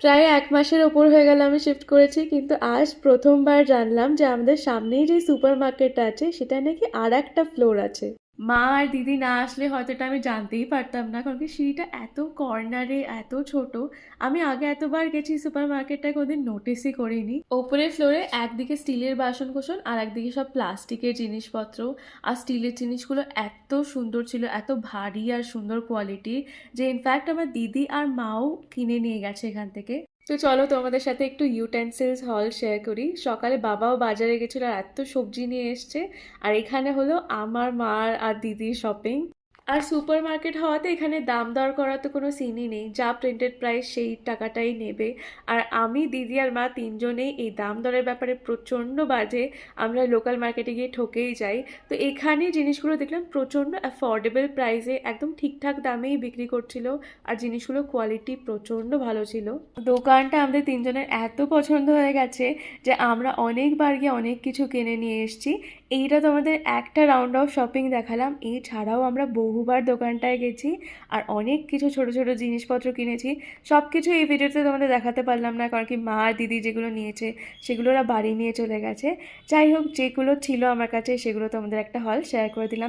প্রায় এক মাসের ওপর হয়ে গেল আমি শিফট করেছি, কিন্তু আজ প্রথমবার জানলাম যে আমাদের সামনেই যে সুপার মার্কেটটা আছে, সেটা নাকি আর একটা ফ্লোর আছে। মা আর দিদি না আসলে হয়তো এটা আমি জানতেই পারতাম না, কারণ কি সিঁড়িটা এত কর্নারে এত ছোট। আমি আগে এতবার গেছি সুপার মার্কেটটা কোনোদিন নোটিসই করিনি। ওপরের ফ্লোরে একদিকে স্টিলের বাসন কোসন আর একদিকে সব প্লাস্টিকের জিনিসপত্র। আর স্টিলের জিনিসগুলো এত সুন্দর ছিল, এত ভারী আর সুন্দর কোয়ালিটি যে ইনফ্যাক্ট আমার দিদি আর মাও কিনে নিয়ে গেছে এখান থেকে। তো চলো তোমাদের সাথে একটু ইউটেন্সিলস হল শেয়ার করি। সকালে বাবাও বাজারে গেছিল আর এত সবজি নিয়ে এসছে। আর এখানে হলো আমার মার আর দিদির শপিং আর সুপার মার্কেট হওয়াতে এখানে দাম দর করার তো কোনো সিনই নেই। যা প্রিন্টেড প্রাইস সেই টাকাটাই নেবে। আর আমি, দিদি আর মা তিনজনেই এই দাম দরের ব্যাপারে প্রচণ্ড বাজে। আমরা লোকাল মার্কেটে গিয়ে ঠকেই যাই। তো এখানে জিনিসগুলো দেখলাম প্রচণ্ড অ্যাফোর্ডেবল প্রাইসে একদম ঠিকঠাক দামেই বিক্রি করছিল। আর জিনিসগুলো কোয়ালিটি প্রচণ্ড ভালো ছিল। দোকানটা আমাদের তিনজনের এত পছন্দ হয়ে গেছে যে আমরা অনেকবার গিয়ে অনেক কিছু কিনে নিয়ে এসেছি। এইটা তো আমাদের একটা রাউন্ড অফ শপিং দেখালাম। এছাড়াও আমরা বহুবার দোকানটায় গেছি আর অনেক কিছু ছোট ছোট জিনিসপত্র কিনেছি। সব কিছু এই ভিডিওতে তোমাদের দেখাতে পারলাম না, কারণ কি মা আর দিদি যেগুলো নিয়েছে সেগুলো ওরা বাড়ি নিয়ে চলে গেছে। যাই হোক, যেগুলো ছিল আমার কাছে সেগুলো তোমাদের একটা হল শেয়ার করে দিলাম।